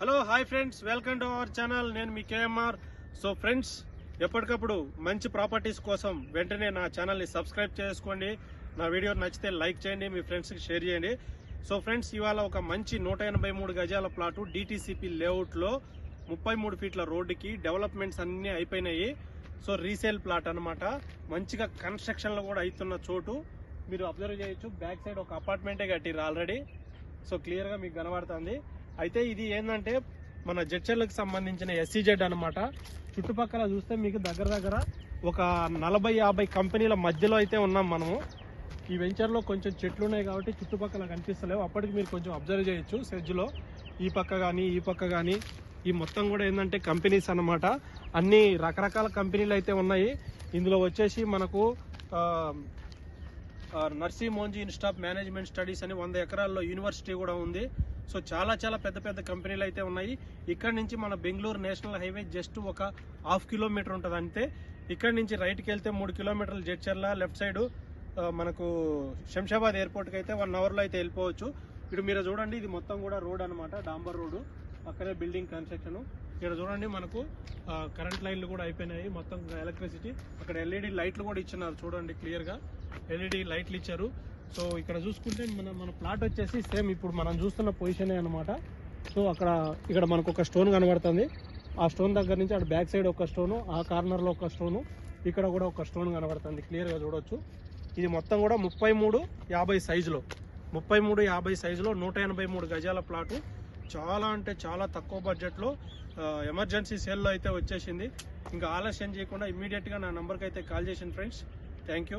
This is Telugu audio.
Hello hi friends welcome to our channel నేను మీ కేఎంఆర్. సో ఫ్రెండ్స్ ఎప్పటికప్పుడు మంచి ప్రాపర్టీస్ కోసం వెంటనే నా ఛానల్ని సబ్స్క్రైబ్ చేసుకోండి. నా వీడియో నచ్చితే లైక్ చేయండి మీ ఫ్రెండ్స్కి షేర్ చేయండి. సో ఫ్రెండ్స్ ఇవాళ ఒక మంచి నూట ఎనభై మూడు గజాల ప్లాటు డిటీసీపీ లేఅవుట్లో ముప్పై మూడు ఫీట్ల రోడ్డుకి డెవలప్మెంట్స్ అన్నీ అయిపోయినాయి. సో రీసేల్ ప్లాట్ అనమాట మంచిగా కన్స్ట్రక్షన్లో కూడా అవుతున్న చోటు. మీరు అబ్జర్వ్ చేయొచ్చు. బ్యాక్ సైడ్ ఒక అపార్ట్మెంటే కట్టిర్రు ఆల్రెడీ సో క్లియర్గా మీకు కనబడుతుంది. అయితే ఇది ఏంటంటే మన జడ్చర్లకు సంబంధించిన ఎస్సీజెడ్ అన్నమాట. చుట్టుపక్కల చూస్తే మీకు దగ్గర దగ్గర ఒక నలభై యాభై కంపెనీల మధ్యలో అయితే ఉన్నాం మనము. ఈ వెంచర్లో కొంచెం చెట్లు ఉన్నాయి కాబట్టి చుట్టుపక్కల కనిపిస్తలేవు. అప్పటికి మీరు కొంచెం అబ్జర్వ్ చేయొచ్చు సెజ్లో ఈ పక్క కానీ ఈ పక్క కానీ ఈ మొత్తం కూడా ఏంటంటే కంపెనీస్ అన్నమాట. అన్ని రకరకాల కంపెనీలు అయితే ఉన్నాయి. ఇందులో వచ్చేసి మనకు నర్సీ మోంజీ ఇన్స్టాప్ మేనేజ్మెంట్ స్టడీస్ అని వంద ఎకరాల్లో యూనివర్సిటీ కూడా ఉంది. సో చాలా చాలా పెద్ద పెద్ద కంపెనీలు అయితే ఉన్నాయి. ఇక్కడ నుంచి మన బెంగళూరు నేషనల్ హైవే జస్ట్ ఒక హాఫ్ కిలోమీటర్ ఉంటుంది అంతే. ఇక్కడ నుంచి రైట్కి వెళ్తే మూడు కిలోమీటర్లు జడ్చర్ల లెఫ్ట్ సైడ్ మనకు శంషాబాద్ ఎయిర్పోర్ట్కి అయితే వన్ అవర్లో అయితే వెళ్ళిపోవచ్చు. ఇప్పుడు మీరు చూడండి ఇది మొత్తం కూడా రోడ్ అన్నమాట డాంబర్ రోడ్డు. అక్కడే బిల్డింగ్ కన్స్ట్రక్షన్. ఇక్కడ చూడండి మనకు కరెంట్ లైన్లు కూడా అయిపోయినాయి. మొత్తం ఎలక్ట్రిసిటీ. అక్కడ ఎల్ఈడి లైట్లు కూడా ఇచ్చినారు చూడండి క్లియర్గా. ఎల్ఈడి లైట్లు ఇచ్చారు. సో ఇక్కడ చూసుకుంటే మన మన ప్లాట్ వచ్చేసి సేమ్ ఇప్పుడు మనం చూస్తున్న పొజిషనే అనమాట సో అక్కడ ఇక్కడ మనకు ఒక స్టోన్ కనబడుతుంది. ఆ స్టోన్ దగ్గర నుంచి అటు బ్యాక్ సైడ్ ఒక స్టోను ఆ కార్నర్లో ఒక స్టోను ఇక్కడ కూడా ఒక స్టోన్ కనబడుతుంది. క్లియర్గా చూడొచ్చు. ఇది మొత్తం కూడా ముప్పై మూడు యాభై సైజులో ముప్పై మూడు యాభై సైజులో నూట ఎనభై మూడు గజాల ప్లాటు చాలా అంటే చాలా తక్కువ బడ్జెట్లో ఎమర్జెన్సీ సేల్లో అయితే వచ్చేసింది. ఇంకా ఆలస్యం చేయకుండా ఇమీడియట్గా నా నెంబర్కి అయితే కాల్ చేసింది ఫ్రెండ్స్ థ్యాంక్ యూ